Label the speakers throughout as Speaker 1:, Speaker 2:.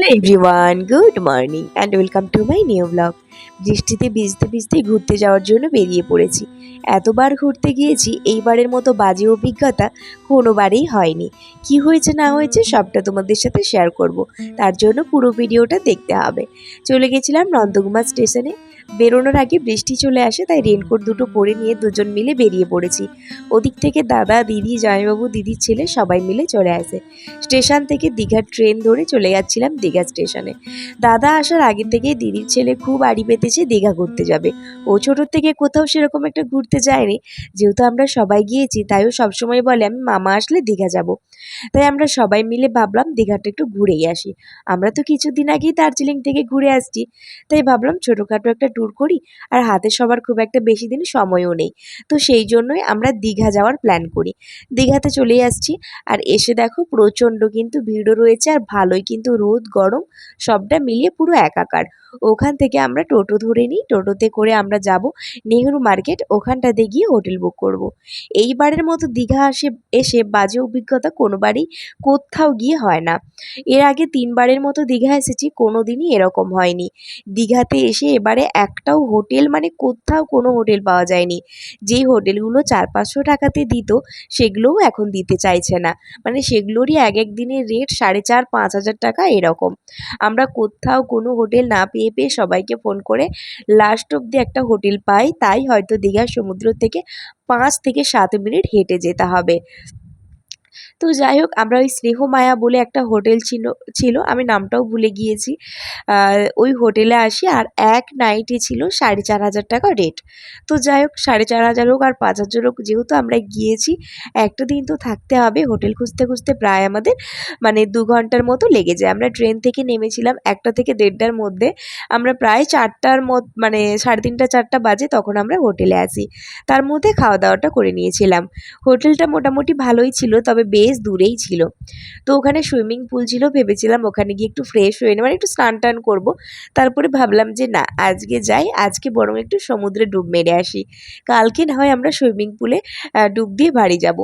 Speaker 1: Hello everyone good morning and welcome to my new blog বৃষ্টিতে ভিজতে ভিজতে ঘুরতে যাওয়ার জন্য বেরিয়ে পড়েছি। এতবার ঘুরতে গিয়েছি, এইবারের মতো বাজে অভিজ্ঞতা কোনোবারেই হয়নি। কি হয়েছে, না হয়েছে, সবটা তোমাদের সাথে শেয়ার করব। তার জন্য পুরো ভিডিওটা দেখতে হবে। চলে গেছিলাম নন্দকুমার স্টেশনে। বেরোনোর আগে বৃষ্টি চলে আসে, তাই রেনকোট দুটো পরে নিয়ে দুজন মিলে বেরিয়ে পড়েছি। ওদিক থেকে দাদা, দিদি জয়বাবু দিদির ছেলে সবাই মিলে চলে আসে। স্টেশন থেকে দীঘার ট্রেন ধরে চলে যাচ্ছিলাম দীঘা স্টেশনে। দাদা আসার আগে থেকেই দিদির ছেলে খুব আড়ি পেতেছে দীঘা ঘুরতে যাবে। ও ছোটোর থেকে কোথাও সেরকম একটা ঘুরতে যায়নি। যেহেতু আমরা সবাই গিয়েছি, তাই ও সবসময় বলে, আমি মামা আসলে দীঘা যাব। তাই আমরা সবাই মিলে ভাবলাম দীঘাটা একটু ঘুরেই আসি। আমরা তো কিছুদিন আগেই দার্জিলিং থেকে ঘুরে আসছি। তাই ভাবলাম ছোটোখাটো একটা ট্যুর করি, আর হাতে সবার খুব একটা বেশি দিন সময়ও নেই। তো সেই জন্যই আমরা দীঘা যাওয়ার প্ল্যান করি। দীঘাতে চলে আসছি, আর এসে দেখো প্রচণ্ড কিন্তু ভিড়ও রয়েছে, আর ভালোই কিন্তু রোদ, গরম, সবটা মিলিয়ে পুরো একাকার। ওখান থেকে আমরা টোটো ধরে নিই, টোটোতে করে আমরা যাব নেহেরু মার্কেট, ওখানটাতে গিয়ে হোটেল বুক করব। এইবারের মতো দীঘা আসে, এসে বাজে অভিজ্ঞতা কোনোবারই কোথাও গিয়ে হয় না। এর আগে তিনবারের মতো দীঘা এসেছি কোনো দিনই এরকম হয়নি। দীঘাতে এসে এবারে একটাও হোটেল মানে কোথাও কোনো হোটেল পাওয়া যায়নি। যেই হোটেলগুলো চার পাঁচশো টাকাতে দিত, সেগুলোও এখন দিতে চাইছে না। মানে সেগুলোরই এক এক দিনের রেট সাড়ে চার, পাঁচ হাজার টাকা এরকম। আমরা কোথাও কোনো হোটেল না পেয়ে পেয়ে সবাইকে ফোন করে লাস্ট অবধি একটা হোটেল পাই, তাই হয়তো দীঘার সমুদ্র থেকে পাঁচ থেকে সাত মিনিট হেঁটে যেতে হবে। তো যাই হোক, আমরা ওই স্নেহমায়া বলে একটা হোটেল ছিল ছিল, আমি নামটাও ভুলে গিয়েছি। ওই হোটেলে আসি আর এক নাইটে ছিল সাড়ে চার হাজার টাকা রেট তো যাই হোক, সাড়ে চার হাজার হোক আর পাঁচ হাজার হোক, যেহেতু আমরা গিয়েছি, একটা দিন তো থাকতে হবে। হোটেল খুঁজতে খুঁজতে প্রায় আমাদের মানে দু ঘণ্টার মতো লেগে যায়। আমরা ট্রেন থেকে নেমেছিলাম একটা থেকে দেড়টার মধ্যে। আমরা প্রায় চারটার মত মানে সাড়ে তিনটা, চারটা বাজে তখন আমরা হোটেলে আসি। তার মধ্যে খাওয়া দাওয়াটা করে নিয়েছিলাম। হোটেলটা মোটামুটি ভালোই ছিল, তবে বেশ দূরেই ছিল। তো ওখানে সুইমিং পুল ছিল, ভেবেছিলাম ওখানে গিয়ে একটু ফ্রেশ হয়ে মানে একটু স্নান টান করব। তারপরে ভাবলাম যে, না, আজকে যাই। আজকে বরং একটু সমুদ্রে ডুব মেরে আসি। কালকে না হয় আমরা সুইমিং পুলে ডুব দিয়ে বাড়ি যাব।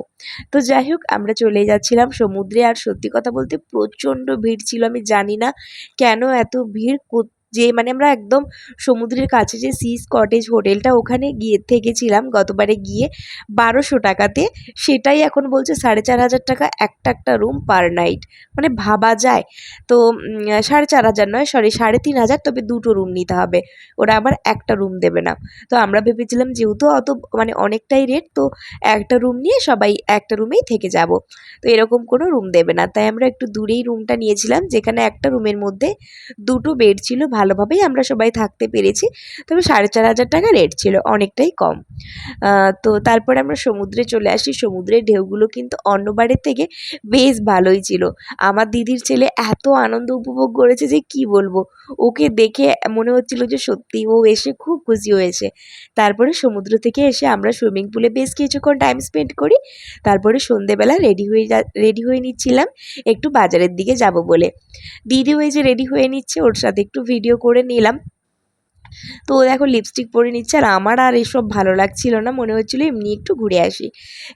Speaker 1: তো যাই হোক, আমরা চলে যাচ্ছিলাম সমুদ্রে। আর সত্যি কথা বলতে প্রচণ্ড ভিড় ছিল, আমি জানি না কেন এত ভিড় যে মানে আমরা একদম সমুদ্রের কাছে যে সিস কটেজ হোটেলটা ওখানে গিয়ে থেকেছিলাম গতবারে গিয়ে বারোশো টাকাতে। সেটাই এখন বলছে সাড়ে চার হাজার টাকা একটা একটা রুম পার নাইট মানে ভাবা যায়। তো সাড়ে চার হাজার নয় সরি সাড়ে তিন হাজার, তবে দুটো রুম নিতে হবে। ওরা আবার একটা রুম দেবে না। তো আমরা ভেবেছিলাম যেহেতু অত মানে অনেকটাই রেট তো একটা রুম নিয়ে সবাই একটা রুমেই থেকে যাব। তো এরকম কোনো রুম দেবে না। তাই আমরা একটু দূরেই রুমটা নিয়েছিলাম, যেখানে একটা রুমের মধ্যে দুটো বেড ছিল ভালোভাবেই আমরা সবাই থাকতে পেরেছি। তবে সাড়ে চার হাজার টাকা রেট ছিল, অনেকটাই কম। তো তারপরে আমরা সমুদ্রে চলে আসি। সমুদ্রের ঢেউগুলো কিন্তু অন্যবারের থেকে বেশ ভালোই ছিল। আমার দিদির ছেলে এত আনন্দ উপভোগ করেছে যে কি বলব? ওকে দেখে মনে হচ্ছিল যে সত্যি ও এসে খুব খুশি হয়েছে। তারপরে সমুদ্র থেকে এসে আমরা সুইমিং পুলে বেশ কিছুক্ষণ টাইম স্পেন্ড করি। তারপরে সন্ধেবেলা রেডি হয়ে যা রেডি হয়ে নিচ্ছিলাম। একটু বাজারের দিকে যাব বলে। দিদি ওই যে রেডি হয়ে নিচ্ছে, ওর সাথে একটু ভিডিও করে নিলাম। তো ও দেখো লিপস্টিক পরে নিচ্ছে আর আমার আর এসব ভালো লাগছিল না। মনে হচ্ছিল এমনি একটু ঘুরে আসি।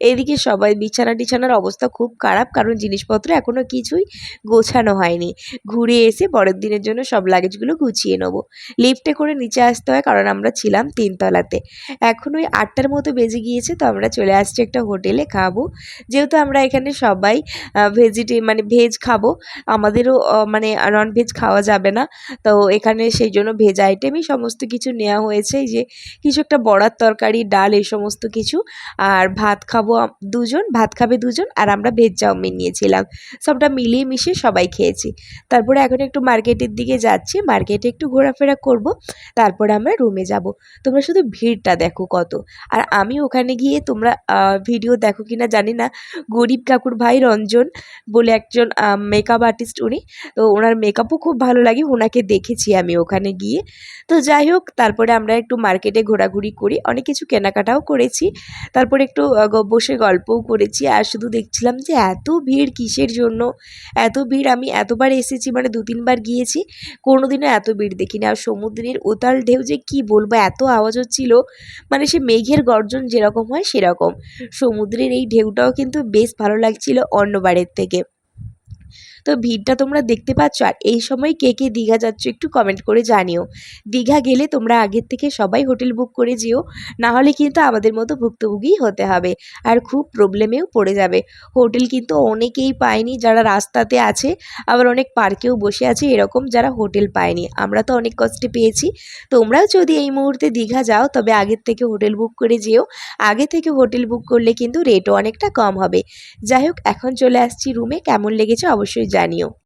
Speaker 1: এদিকে সবাই বিছানা টিছানার অবস্থা খুব খারাপ, কারণ জিনিসপত্র এখনও কিছুই গোছানো হয়নি। ঘুরে এসে পরের দিনের জন্য সব লাগেজগুলো গুছিয়ে নেব। লিফটে করে নিচে আসতে হয়, কারণ আমরা ছিলাম তিনতলাতে। এখন ওই আটটার মতো বেজে গিয়েছে, তো আমরা চলে আসছি একটা হোটেলে খাব। যেহেতু আমরা এখানে সবাই ভেজিটে মানে ভেজ খাব, আমাদেরও মানে নন ভেজ খাওয়া যাবে না। তো এখানে সেই জন্য ভেজ আইটেমই সমস্ত সমস্ত কিছু নেওয়া হয়েছে যে কিছু একটা বড়ার তরকারি, ডাল, এই সমস্ত কিছু। আর ভাত খাব দুজন, ভাত খাবে দুজন, আর আমরা ভেজ চাউমিন নিয়েছিলাম। সবটা মিলিয়ে মিশিয়ে সবাই খেয়েছি। তারপরে এখন একটু মার্কেটের দিকে যাচ্ছি, মার্কেটে একটু ঘোরাফেরা করব, তারপরে আমরা রুমে যাব। তোমরা শুধু ভিড়টা দেখো কত। আর আমি ওখানে গিয়ে তোমরা ভিডিও দেখো কি না জানি না। গরিব কাকুর ভাই রঞ্জন বলে একজন মেকআপ আর্টিস্ট উনি। তো ওনার মেকআপও খুব ভালো লাগে, ওনাকে দেখেছি আমি ওখানে গিয়ে। তো যাই হোক, তারপরে আমরা একটু মার্কেটে ঘোরাঘুরি করি। অনেক কিছু কেনাকাটাও করেছি। তারপরে একটু বসে গল্পও করেছি। আর শুধু দেখছিলাম যে এত ভিড় কিসের জন্য? এত ভিড় আমি এতবার এসেছি মানে দু, তিনবার গিয়েছি, কোনোদিনও এত ভিড় দেখিনি। আর সমুদ্রের উতাল ঢেউ যে কি বলব, এত আওয়াজ হচ্ছিল মানে সে মেঘের গর্জন যেরকম হয় সেরকম। সমুদ্রের এই ঢেউটাও কিন্তু বেশ ভালো লাগছিল অন্যবারের থেকে। তো ভিড়টা তোমরা দেখতে পাচ্ছ আর এই সময় কে কে দীঘা যাচ্ছ একটু কমেন্ট করে জানিও। দীঘা গেলে তোমরা আগের থেকে সবাই হোটেল বুক করে যেও না হলে কিন্তু আমাদের মতো ভুক্তভোগী হতে হবে আর খুব প্রবলেমেও পড়ে যাবে। হোটেল কিন্তু অনেকেই পায়নি, যারা রাস্তাতে আছে, আবার অনেক পার্কেও বসে আছে, এরকম যারা হোটেল পায়নি। আমরা তো অনেক কষ্টে পেয়েছি। তোমরাও যদি এই মুহূর্তে দীঘা যাও, তবে আগের থেকে হোটেল বুক করে যেও। আগে থেকে হোটেল বুক করলে কিন্তু রেটও অনেকটা কম হবে। যাই হোক, এখন চলে আসছি রুমে কেমন লেগেছে অবশ্যই জানিও।